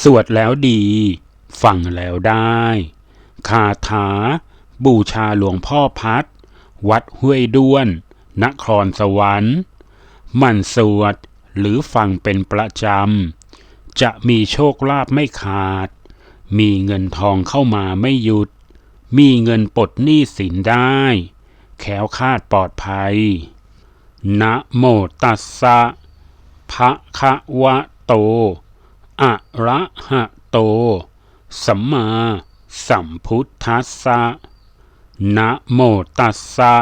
สวดแล้วดี ฟังแล้วได้ คาถา บูชาหลวงพ่อพัด วัดห้วยด้วน นครสวรรค์มันสวดหรือฟังเป็นประจำ จะมีโชคลาภไม่ขาด มีเงินทองเข้ามาไม่หยุด มีเงินปลดหนี้สินได้ แขวคาดปลอดภัย นะโมตัสสะ ภะคะวะโต อะระหะโต สัมมาสัมพุทธัสสะ นะโมตัสสะ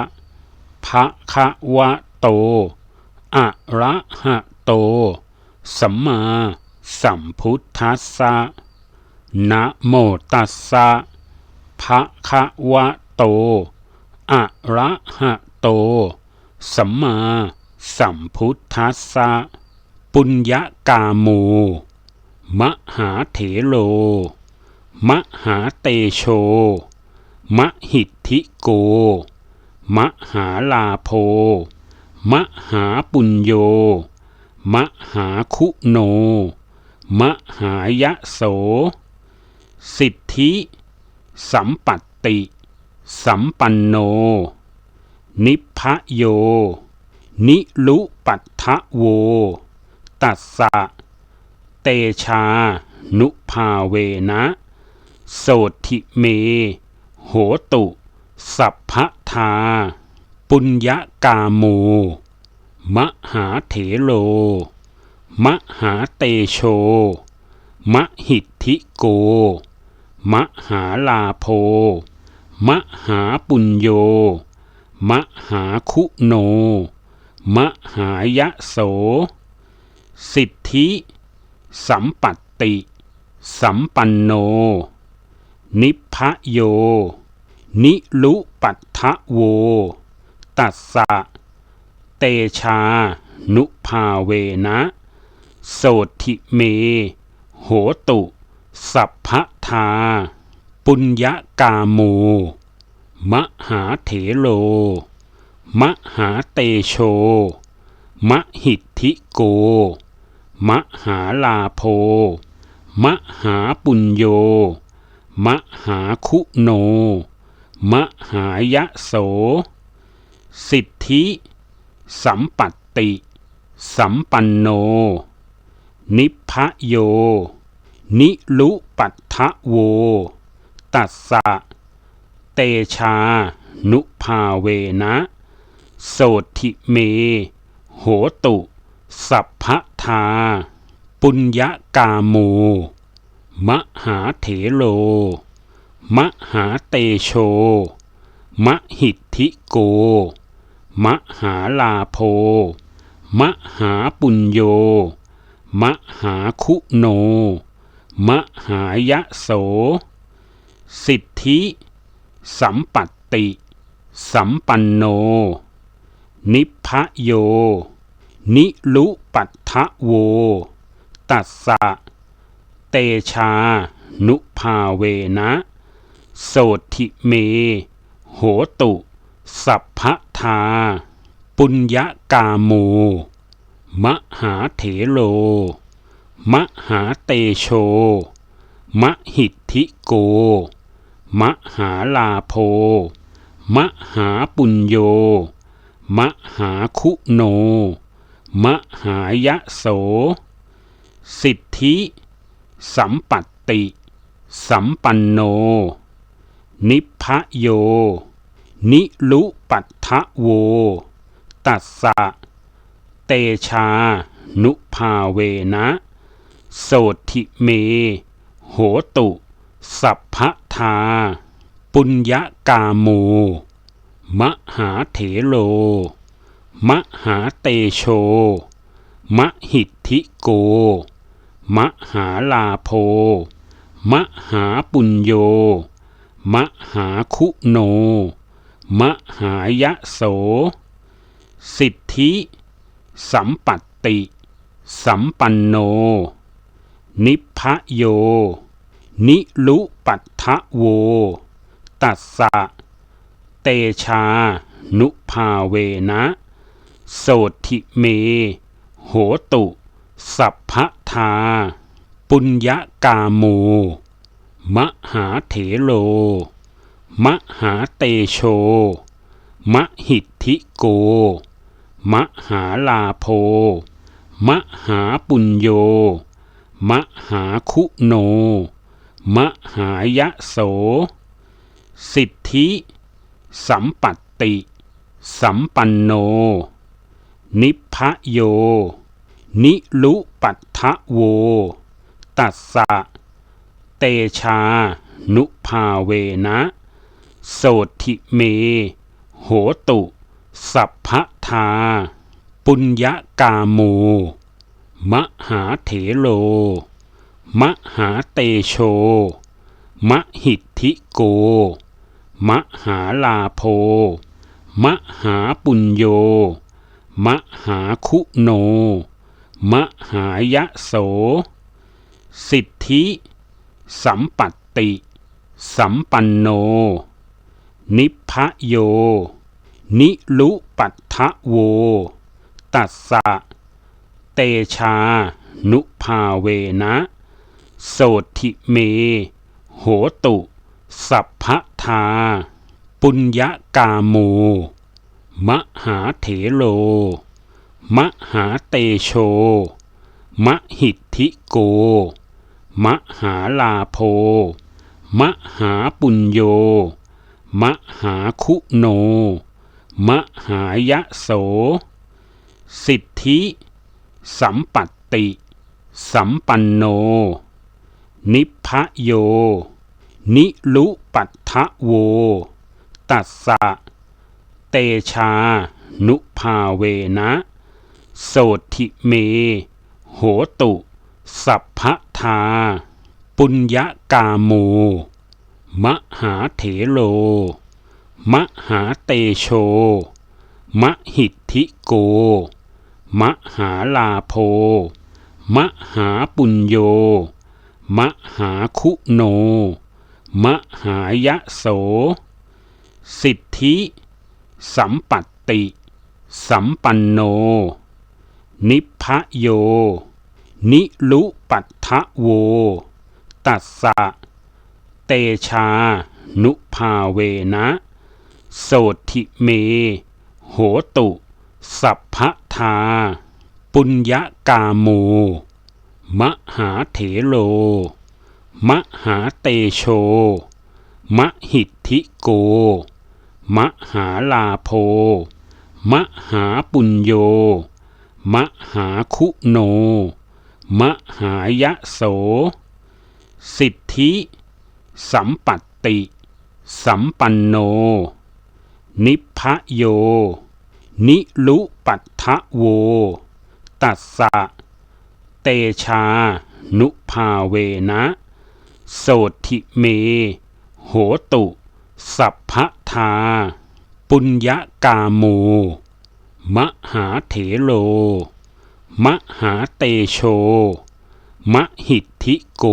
ภะคะวะโต อะระหะโต สัมมาสัมพุทธัสสะ นะโมตัสสะ ภะคะวะโต อะระหะโต สัมมาสัมพุทธัสสะ ปุญญากาโม มหาเถโล มหาเตโช มหิทธิโก มหาลาโพ มหาปุญโย มหาคุโน มหายะโส สิทธิ สัมปัตติ สัมปันโน นิพพโย นิลุปัฏฐโว ตัสสะ เตชา นุภาเวนะ โสธิเม โหตุ สัพพทา ปุญญกาโม มหาเถโล มหาเตโช มหิทธิโก มหาลาโพ มหาปุญโย มหาคุโน มหายะโส สิทธิ สัมปัตติ สัมปันโน นิพพโย นิลุปัฏฐโว ตัสสะ เตชา นุภาเวนะ โสธิเม โหตุ สัพพทา ปุญญกาโม มหาเถโล มหาเตโช มหิทธิโก มหาลาโพ มหาปุญโย มหาคุโน มหายะโส สิทธิ สัมปัตติ สัมปันโน นิพพโย นิลุปัฏฐโว ตัสสะ เตชา นุภาเวนะ โสธิเม โหตุ สัพพทา ปุญญกาโม มหาเถโล มหาเตโช มหิทธิโก มหาลาโพ มหาปุญโย มหาคุโน มหายะโส สิทธิ สัมปัตติ สัมปันโน นิพพโย นิลุปัฏฐโว ตัสสะ เตชา นุภาเวนะ โสธิเม โหตุ สัพพทา ปุญญกาโม มหาเถโล มหาเตโช มหิทธิโก มหาลาโพ มหาปุญโย มหาคุโน มหายะโส สิทธิ สัมปัตติ สัมปันโน นิพโย นิลุปัฏฐโว ตัสสะ เตชา นุภาเวนะ โสธิเม โหตุ สัพพทา ปุญญกาโม มหาเถโล มหาเตโช มหิทธิโก มหาลาโพ มหาปุญโย มหาคุโน มหายะโส สิทธิ สัมปัตติ สัมปันโน นิพพโย นิลุปัฏฐโว ตัสสะ เตชา นุภาเวนะ โสธิเม โหตุ สัพพทา ปุญญกาโม มหาเถโล มหาเตโช มหิทธิโก มหาลาโพ มหาปุญโย มหาคุโน มหายะโส สิทธิ สัมปัตติ สัมปันโน นิพพโย นิลุปัฏฐโว ตัสสะ เตชา นุภาเวนะ โสธิเม โหตุ สัพพทา ปุญญกาโม มหาเถโล มหาเตโช มหิทธิโก มหาลาโพ มหาปุญโย มหาคุโน มหายะโส สิทธิ สัมปัตติ สัมปันโน นิพพโย นิลุปัฏฐโว ตัสสะ เตชา นุภาเวนะ โสธิเม โหตุ สัพพทา ปุญญกาโม มหาเถโล มหาเตโช มหิทธิโก มหาลาโพ มหาปุญโย มหาคุโน มหายะโส สิทธิ สัมปัตติ สัมปันโน นิพโย นิลุปัฏฐโว ตัสสะ เตชา นุภาเวนะ โสธิเม โหตุ สัพพทา ปุญญกาโม มหาเถโล มหาเตโช มหิทธิโก มหาลาโพ มหาปุญโย มหาคุโน มหายะโส สิทธิ สัมปัตติ สัมปันโน นิพพโย นิลุปัฏฐโว ตัสสะ เตชา นุภาเวนะ โสธิเม โหตุ สัพพทา ปุญญกาโม มหาเถโล มหาเตโช มหิทธิโก มหาลาโพ มหาปุญโย มหาคุโน มหายะโส สิทธิ สัมปัตติ สัมปันโน นิพพโย นิลุปัฏฐโว ตัสสะ เตชา นุภาเวนะ โสธิเม โหตุ สัพพทา ปุญญกาโม มหาเถโล มหาเตโช มหิทธิโก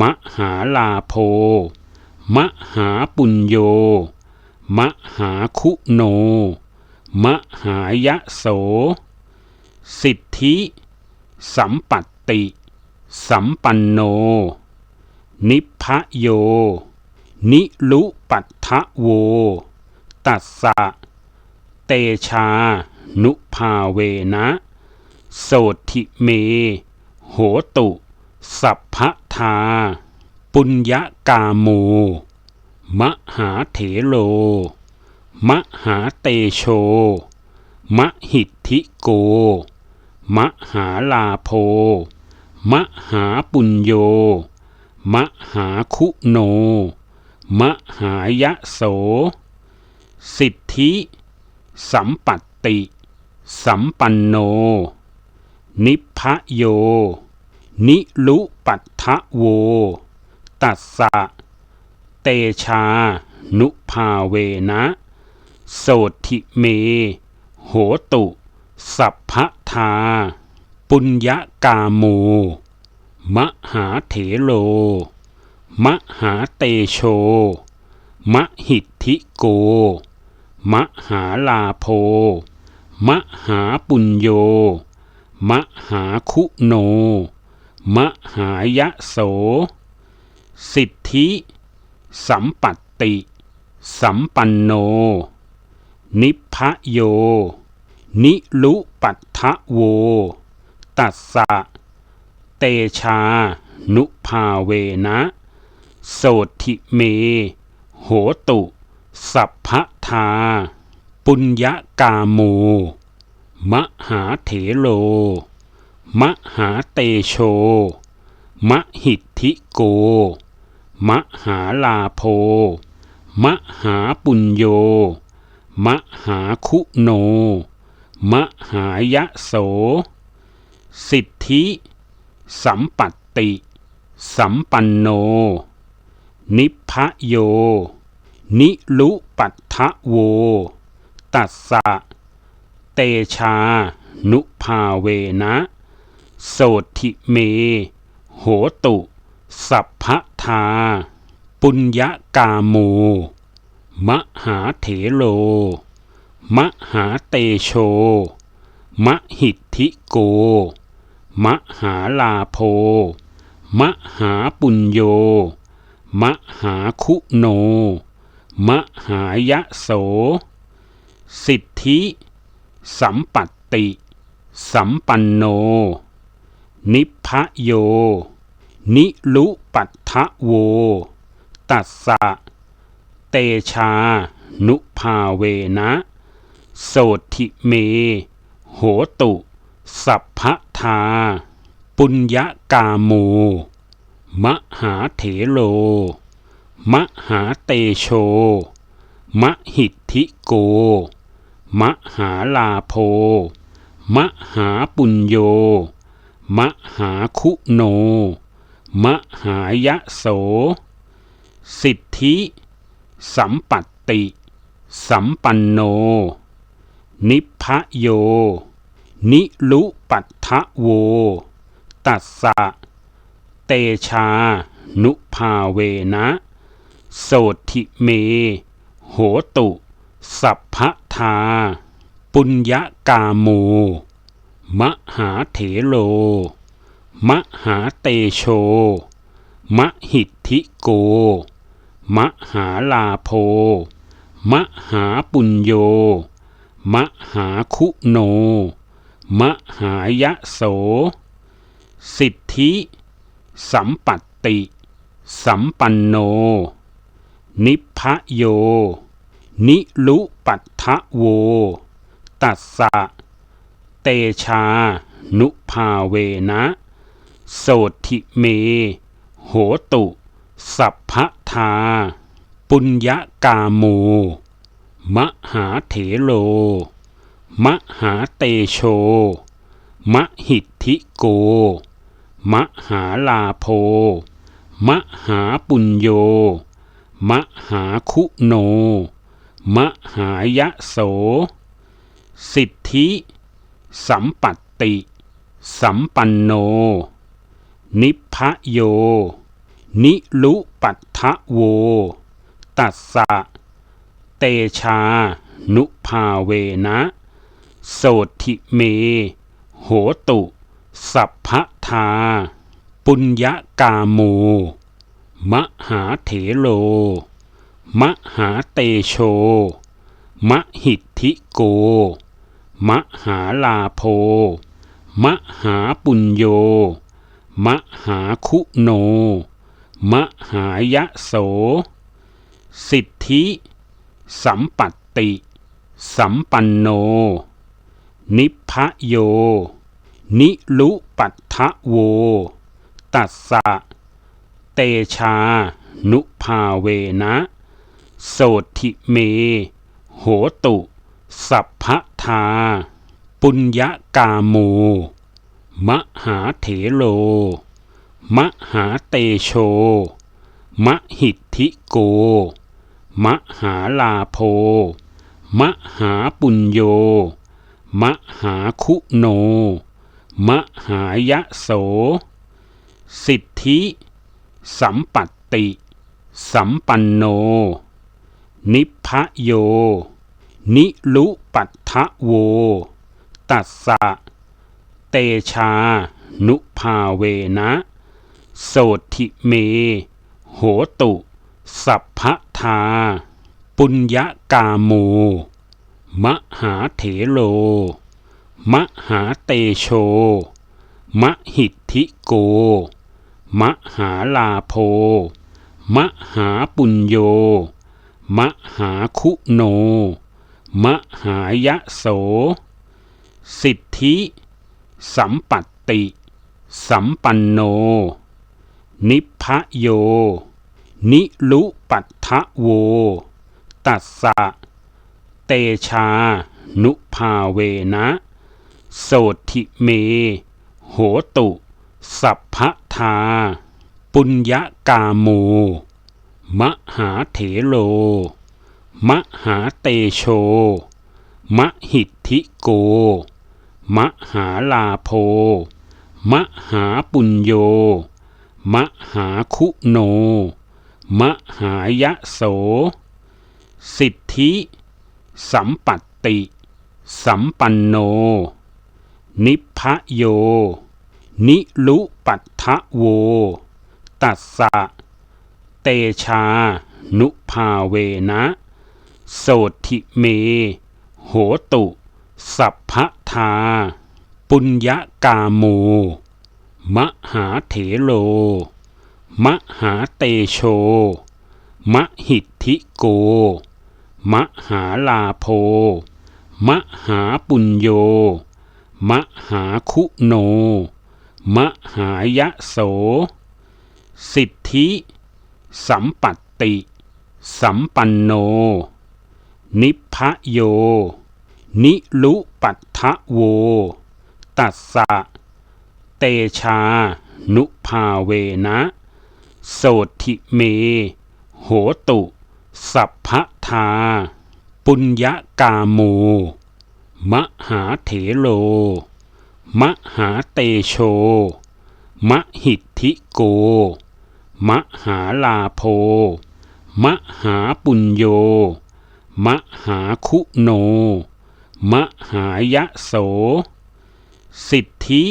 มหาลาโพ มหาปุญโย มหาคุโน มหายะโส สิทธิ สัมปัตติ สัมปันโน นิพพโย นิลุปัฏฐโว ตัสสะ เตชา นุภาเวนะ โสธิเม โหตุ สัพพทา ปุญญกาโม มหาเถโล มหาเตโช มหิทธิโก มหาลาโพ มหาปุญโย มหาคุโน มหายะโส สิทธิ สัมปัตติ สัมปันโน นิพพโย นิลุปัฏฐโว ตัสสะ เตชา นุภาเวนะ โสธิเม โหตุ สัพพทา ปุญญกาโม มหาเถโล มหาเตโช มหิทธิโก มหาลาโพ มหาปุญโย มหาคุโน มหายะโส สิทธิ สัมปัตติ สัมปันโน นิพพโย นิลุปัฏฐโว ตัสสะ เตชา นุภาเวนะ โสธิเม โหตุ สัพพทา ปุญญกาโม มหาเถโล มหาเตโช มหิทธิโก มหาลาโพ มหาปุญโย มหาคุโน มหายะโส สิทธิ สัมปัตติ สัมปันโน นิพโย นิลุปัฏฐโว ตัสสะ เตชา นุภาเวนะ โสธิเม โหตุ สัพพทา ปุญญกาโม มหาเถโล มหาเตโช มหิทธิโก มหาลาโพ มหาปุญโย มหาคุโน มหายะโส สิทธิ สัมปัตติ สัมปันโน นิพพโย นิลุปัฏฐโว ตัสสะ เตชา นุภาเวนะโสธิเม โหตุ สัพพทา ปุญญกาโม มหาเถโล มหาเตโช มหิทธิโก มหาลาโพ มหาปุญโย มหาคุโน มหายะโส สิทธิ สัมปัตติ สัมปันโน นิพพโย นิลุปัฏฐโว ตัสสะ ชา นุภาเวนะ โสธิเม โหตุ สัพพทา ปุญญกาโม มหาเถโล มหาเตโช มหิทธิโก มหาลาโพ มหาปุญโย มหาคุโน มหายะโส สิทธิ สัมปัตติ สัมปันโน นิพพโย นิลุปัฏฐโว ตัสสะ เตชา นุภาเวนะ โสธิเม โหตุ สัพพทา ปุญญกาโม มหาเถโล มหาเตโช มหิทธิโก มหาลาโพ มหาปุญโย มหาคุโน มหายะโส สิทธิ สัมปัตติ สัมปันโน นิพพโย นิลุปัฏฐโว ตัสสะ เตชา นุภาเวนะ โสธิเม โหตุ สัพพทา ปุญญกาโม มหาเถโล มหาเตโช มหิทธิโก มหาลาโพ มหาปุญโย มหาคุโน มหายะโส สิทธิ สัมปัตติ สัมปันโน นิพพโย นิลุปัฏฐโว ตัสสะ เตชา นุภาเวนะ โสธิเม โหตุ สัพพทา ปุญญกาโม มหาเถโล มหาเตโช มหิทธิโก มหาลาโพ มหาปุญโย มหาคุโน มหายะโส สิทธิ สัมปัตติ สัมปันโน นิพพโย นิลุปัฏฐโว ตัสสะ เตชา นุภาเวนะโสทิเม โหตุ สัพพทา ปุญญกาโม มหาเถโล มหาเตโช มหิทธิโก มหาลาโพ มหาปุญโย มหาคุโน มหายะโส สิทธิ สัมปัตติ สัมปันโน นิพพโย นิลุปัฏฐโว ตัสสะ เตชา นุภาเวนะ โสทิเม โหตุ สัพพทา ปุญญกาโม มหาเถโล มหาเตโช มหิทธิโก มหาลาโพ มหาปุญโย มหาคุโน มหายะโส สิทธิ สัมปัตติ สัมปันโน นิพพโย นิลุปัฏฐโว ตัสสะ เตชา นุภาเวนะ โสทิเม โหตุ สัพพทา ปุญญกาโม มหาเถโล มหาเตโช มหิทธิโก มหาลาโพ มหาปุญโย มหาคุโน มหายะโส สิทธิ สัมปัตติ สัมปันโน นิพพโย นิลุปัฏฐโว ตัสสะ เตชา นุภาเวนะ โสทิเม โหตุ สัพพทา ปุญญกาโม มหาเถโล มหาเตโช มหิทธิโก มหาลาโพ มหาปุญโย มหาคุโน มหายะโส สิทธิ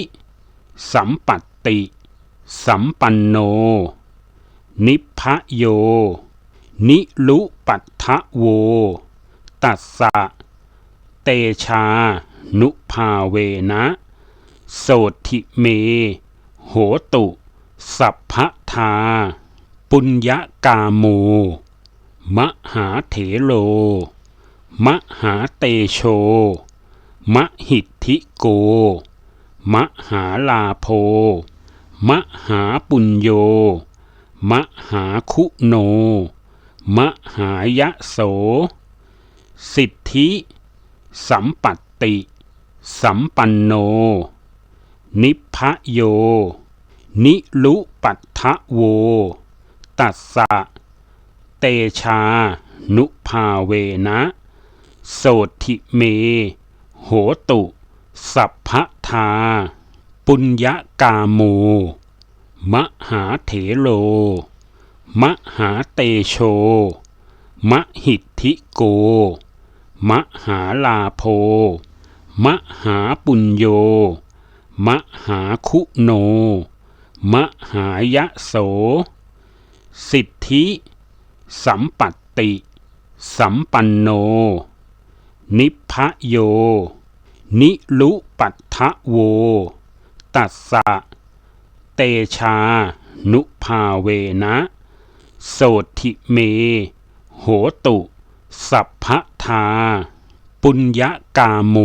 สัมปัตติ สัมปันโน นิพโย นิลุปัฏฐโว ตัสสะ เตชา นุภาเวนะ โสทิเม โหตุ สัพพทา ปุญญกาโม มหาเถโล มหาเตโช มหิทธิโก มหาลาโพ มหาปุญโย มหาคุโน มหายะโส สิทธิ สัมปัตติ สัมปันโน นิพพโย นิลุปัฏฐโว ตัสสะ เตชา นุภาเวนะโสทิเม โหตุ สัพพทา ปุญญกาโม มหาเถโล มหาเตโช มหิทธิโก มหาลาโพ มหาปุญโย มหาคุโน มหายะโส สิทธิ สัมปัตติ สัมปันโน นิพพโย นิลุปัฏฐโว ตัสสะ เตชา นุภาเวนะ โสทิเม โหตุ สัพพทา ปุญญกาโม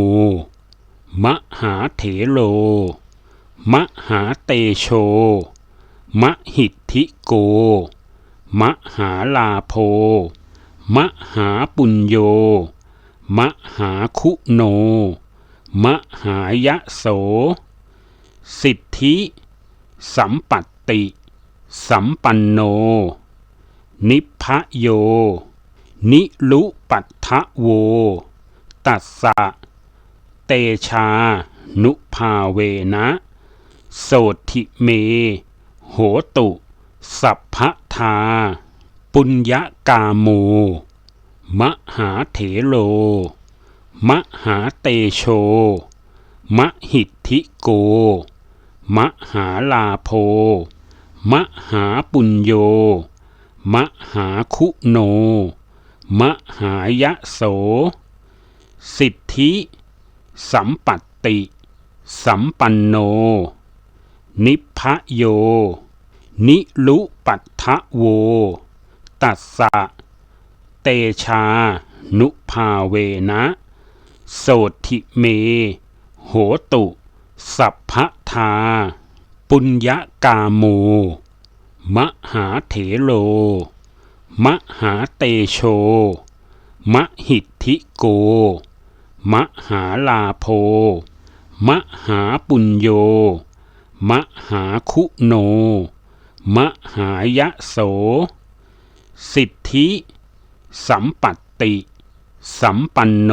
มหาเถโล มหาเตโช มหิทธิโก มหาลาโพ มหาปุญโย มหาคุโน มหายะโส สิทธิ สัมปัตติ สัมปันโน นิพพโย นิลุปัฏฐโว ตัสสะ เตชา นุภาเวนะ โสทิเม โหตุ สัพพทา ปุญญกาโม มหาเถโล มหาเตโช มหิทธิโก มหาลาโพ มหาปุญโย มหาคุโน มหายโส สิทธิ สัมปัตติ สัมปันโน นิพโย นิลุปัฏฐโว ตัสสะ เตชา นุภาเวนะ โสธิเม โหตุ สัพพทา ปุญญกาโม มหาเถโล มหาเตโช มหิทธิโก มหาลาโพ มหาปุญโย มหาคุโน มหายะโส สิทธิ สัมปัตติ สัมปันโน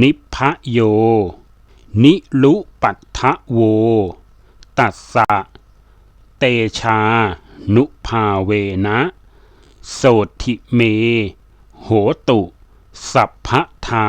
นิพโย นิลุปัฏฐโว ตัสสะ เตชา นุภาเวนะ โสติเม โหตุ สัพพทา